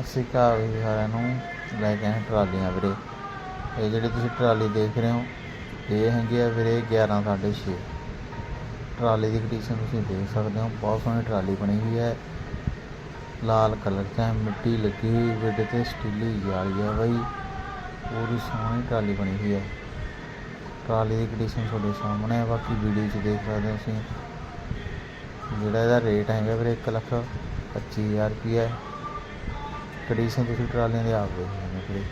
ਅਸੀਂ ਕਾ ਵੀ ਸਾਰਿਆਂ ਨੂੰ। ਲੈ ਕੇ ਆਏ ਟਰਾਲੀਆਂ ਵੀਰੇ। ਇਹ ਜਿਹੜੀ ਤੁਸੀਂ ਟਰਾਲੀ ਦੇਖ ਰਹੇ ਹੋ, ਇਹ ਹੈਗੀ ਆ ਵੀਰੇ 11 6.5 ਟਰਾਲੀ ਦੀ ਕੰਡੀਸ਼ਨ ਤੁਸੀਂ ਦੇਖ ਸਕਦੇ ਹੋ, ਬਹੁਤ ਸੋਹਣੀ ਟਰਾਲੀ ਬਣੀ ਹੋਈ ਹੈ। ਲਾਲ ਕਲਰ 'ਚ ਮਿੱਟੀ ਲੱਗੀ ਹੋਈ ਵਿੱਡ ਤੇ ਸਟੀਲੀ ਜਾਲੀ ਆ ਬਾਈ। ਪੂਰੀ ਸੋਹਣੀ ਟਰਾਲੀ ਬਣੀ ਹੋਈ ਹੈ ਟਰਾਲੀ ਦੀ ਕੰਡੀਸ਼ਨ ਤੁਹਾਡੇ ਸਾਹਮਣੇ ਹੈ ਬਾਕੀ ਵੀਡੀਓ 'ਚ ਦੇਖ ਸਕਦੇ ਹੋ ਤੁਸੀਂ। ਜਿਹੜਾ ਇਹਦਾ ਰੇਟ ਹੈਗਾ ਵੀਰੇ 1 ਲੱਖ 25000 ਰੁਪਈਆ। ਕੰਡੀਸ਼ਨ ਤੁਸੀਂ ਟਰਾਲੀਆਂ ਦੀ ਆਪ ਦੇਖ ਸਕਦੇ ਹੋ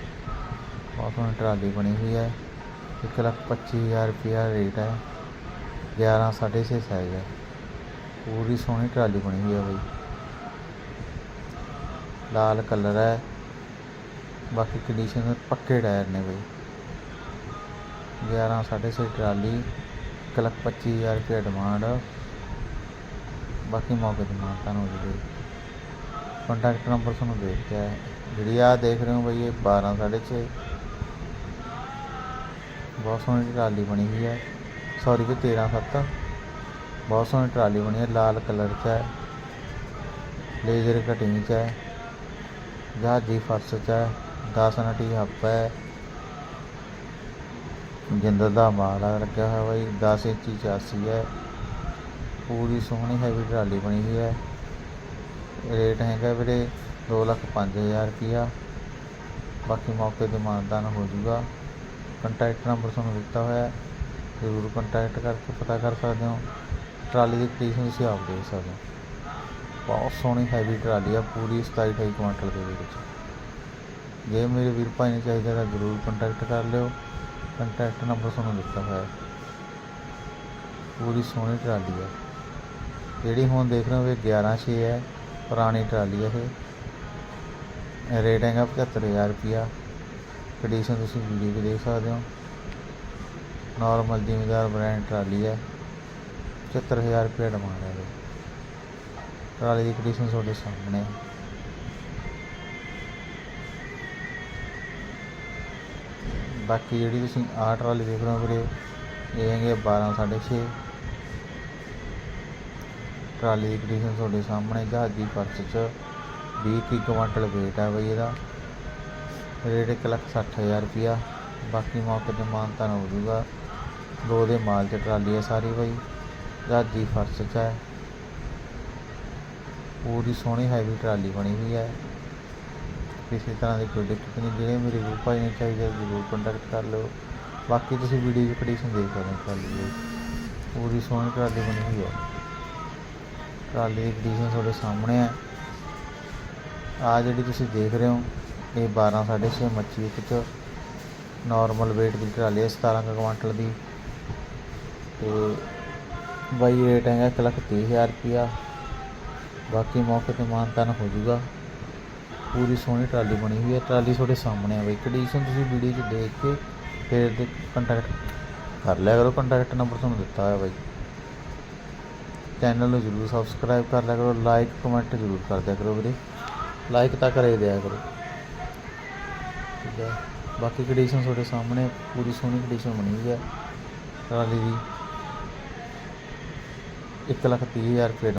ਬਹੁਤ ਸੋਹਣੀ ਟਰਾਲੀ ਬਣੀ ਹੋਈ ਹੈ। 1 ਲੱਖ 25000 ਰੁਪਈਆ ਰੇਟ ਹੈ। 11 6.5 ਸਾਈਜ਼ ਹੈ। ਪੂਰੀ ਸੋਹਣੀ ਟਰਾਲੀ ਬਣੀ ਹੋਈ ਹੈ ਬਾਈ। ਲਾਲ ਕਲਰ ਹੈ। ਬਾਕੀ ਕੰਡੀਸ਼ਨ ਪੱਕੇ ਟਾਇਰ ਨੇ ਬਾਈ। 11 6.5 ਟਰਾਲੀ 1 ਲੱਖ 25000 ਰੁਪਏ ਡਿਮਾਂਡ ਬਾਕੀ ਮੌਕੇ ਤੇ ਮਾਨਤਾ ਨੂੰ ਜੀ। ਕੰਟੈਕਟ ਨੰਬਰ ਤੁਹਾਨੂੰ ਦੇ ਦਿੱਤਾ ਹੈ। ਜਿਹੜੀ ਆ ਦੇਖ ਰਹੇ ਹੋ ਬਈ, ਇਹ 12 6.5 ਬਹੁਤ ਸੋਹਣੀ ਟਰਾਲੀ ਬਣੀ ਹੋਈ ਹੈ। ਸੌਰੀ ਵੀ 13 7 ਬਹੁਤ ਸੋਹਣੀ ਟਰਾਲੀ ਬਣੀ ਹੈ, ਲਾਲ ਕਲਰ 'ਚ ਹੈ। ਲੇਜ਼ਰ ਕਟਿੰਗ 'ਚ ਹੈ। ਜਹਾਜੀ ਫਰਸ਼ 'ਚ ਹੈ। 10 ਨਟੀ ਹੱਪ ਹੈ। ਜਿੰਦਰ ਦਾ ਮਾਲ ਲੱਗਿਆ ਹੋਇਆ ਬਾਈ 10 ਇੰਚੀ ਚਾਸੀ ਹੈ। ਪੂਰੀ ਸੋਹਣੀ ਹੈਵੀ ਟਰਾਲੀ ਬਣੀ ਹੋਈ ਹੈ। ਰੇਟ ਹੈਗਾ ਵੀਰੇ 2 ਲੱਖ 5000 ਰੁਪਿਆ ਬਾਕੀ ਮੌਕੇ ਤੇ ਮਾਨਦਾਨ ਹੋ ਜਾਊਗਾ ਕੰਟੈਕਟ ਨੰਬਰ ਤੁਹਾਨੂੰ ਦਿੱਤਾ ਹੋਇਆ ਹੈ। ਜ਼ਰੂਰ ਕੰਟੈਕਟ ਕਰਕੇ ਪਤਾ ਕਰ ਸਕਦੇ ਹੋ। ਟਰਾਲੀ ਦੀ ਕੰਡੀਸ਼ਨ ਤੁਸੀਂ ਆਪ ਦੇਖ ਸਕਦੇ ਹੋ। ਬਹੁਤ ਸੋਹਣੀ ਹੈਵੀ ਟਰਾਲੀ ਆ, ਪੂਰੀ 27 28 ਕੁਇੰਟਲ ਦੇ ਵਿੱਚ। ਜੇ ਮੇਰੇ ਵੀਰ ਭਾਈ ਨੇ ਚਾਹੀਦਾ ਤਾਂ ਜ਼ਰੂਰ ਕੰਟੈਕਟ ਕਰ ਲਿਓ। ਕੰਟੈਕਟ ਨੰਬਰ ਤੁਹਾਨੂੰ ਦਿੱਤਾ ਹੋਇਆ ਹੈ। ਪੂਰੀ ਸੋਹਣੀ ਟਰਾਲੀ ਹੈ ਜਿਹੜੀ ਹੁਣ ਦੇਖ ਰਹੇ ਹੋ ਇਹ 11 ਛੇ ਹੈ। ਪੁਰਾਣੀ ਟਰਾਲੀ ਹੈ ਇਹ। ਰੇਟ ਹੈਗਾ 75000 ਰੁਪਿਆ ਕੰਡੀਸ਼ਨ ਤੁਸੀਂ ਵੀਡੀਓ ਵੀ ਦੇਖ ਸਕਦੇ ਹੋ। ਨਾਰਮਲ ਜ਼ਿਮੀਦਾਰ ਬ੍ਰਾਂਡ ਟਰਾਲੀ ਹੈ 75000 ਰੁਪਏ ਡਿਮਾਂਡ ਹੈ ਇਹਦੀ। ਟਰਾਲੀ ਦੀ ਕੰਡੀਸ਼ਨ ਤੁਹਾਡੇ ਸਾਹਮਣੇ ਹੈ ਬਾਕੀ ਜਿਹੜੀ ਤੁਸੀਂ ਆਹ ਟਰਾਲੀ ਦੇਖ ਰਹੇ ਹੋ ਵੀਰੇ, ਇਹ ਹੈਗੇ 12 6.5 ਟਰਾਲੀ ਦੀ ਕੰਡੀਸ਼ਨ ਤੁਹਾਡੇ ਸਾਹਮਣੇ, ਜਹਾਜ਼ ਦੀ ਫਰਸ਼ 'ਚ 20 ਕੀ ਕੁਆਂਟਲ ਵੇਟ ਹੈ ਬਈ ਇਹਦਾ। ਰੇਟ ਇੱਕ ਲੱਖ ਸੱਠ ਹਜ਼ਾਰ ਰੁਪਿਆ ਬਾਕੀ ਮੌਕੇ ਤੇ ਮਾਨਤਾ ਹੋ ਜਾਊਗਾ। ਦੋ ਦੇ ਮਾਲ 'ਚ ਟਰਾਲੀ ਹੈ ਸਾਰੀ ਬਈ। ਜਹਾਜੀ ਫਰਸ਼ 'ਚ ਹੈ ਪੂਰੀ ਸੋਹਣੀ ਹੈਵੀ ਟਰਾਲੀ ਬਣੀ ਹੋਈ ਹੈ ਕਿਸੇ ਤਰ੍ਹਾਂ ਦੀ ਕੋਈ ਦਿੱਕਤ ਨਹੀਂ। ਜਿਹੜੇ ਮੇਰੇ ਵੀਰ ਭਾਈ ਨੇ ਚਾਹੀਦਾ ਜ਼ਰੂਰ ਕੰਟੈਕਟ ਕਰ ਲਿਓ। ਬਾਕੀ ਤੁਸੀਂ ਵੀਡੀਓ 'ਚ ਕੰਡੀਸ਼ਨ ਦੇਖ ਸਕਦੇ ਹੋ। ਟਰਾਲੀ ਦੀ ਪੂਰੀ ਸੋਹਣੀ ਟਰਾਲੀ ਬਣੀ ਹੋਈ ਹੈ ਟਰਾਲੀ ਦੀ ਕੰਡੀਸ਼ਨ ਤੁਹਾਡੇ ਸਾਹਮਣੇ ਹੈ ਆ ਜਿਹੜੀ ਤੁਸੀਂ ਦੇਖ ਰਹੇ ਹੋ, ਇਹ 12 6.5 ਮੱਛੀ ਇੱਕ ਚ ਨਾਰਮਲ weight ਦੀ ਟਰਾਲੀ ਹੈ 17 ਕੁ ਕੁਆਂਟਲ ਦੀ। ਤੇ ਬਾਈ ਰੇਟ ਹੈਗਾ 1 ਲੱਖ ਤੀਹ ਹਜ਼ਾਰ ਰੁਪਿਆ ਬਾਕੀ ਮੌਕੇ ਤੇ ਮਾਨਤਾਨ ਹੋ ਜਾਊਗਾ। ਪੂਰੀ ਸੋਹਣੀ ਟਰਾਲੀ ਬਣੀ ਹੋਈ ਹੈ ਟਰਾਲੀ ਤੁਹਾਡੇ ਸਾਹਮਣੇ ਆ ਬਈ। ਕੰਡੀਸ਼ਨ ਤੁਸੀਂ ਵੀਡੀਓ 'ਚ ਦੇਖ ਕੇ ਫਿਰ ਦੇ ਕੰਟੈਕਟ ਕਰ ਲਿਆ ਕਰੋ। ਕੰਟੈਕਟ ਨੰਬਰ ਤੁਹਾਨੂੰ ਦਿੱਤਾ ਹੋਇਆ ਬਾਈ। ਚੈਨਲ ਨੂੰ ਜ਼ਰੂਰ ਸਬਸਕ੍ਰਾਈਬ ਕਰ ਲਿਆ ਕਰੋ ਲਾਈਕ ਕਮੈਂਟ ਜ਼ਰੂਰ ਕਰ ਦਿਆ ਕਰੋ ਵੀਰੇ। ਲਾਈਕ ਤਾਂ ਕਰੇ ਦਿਆ ਕਰੋ। ਠੀਕ ਹੈ। ਬਾਕੀ ਕੰਡੀਸ਼ਨ ਤੁਹਾਡੇ ਸਾਹਮਣੇ, ਪੂਰੀ ਸੋਹਣੀ ਕੰਡੀਸ਼ਨ ਬਣੀ ਹੋਈ ਹੈ। ਟਰਾਲੀ ਦੀ। 1 ਲੱਖ ਤੀਹ ਹਜ਼ਾਰ ਰੁਪਏ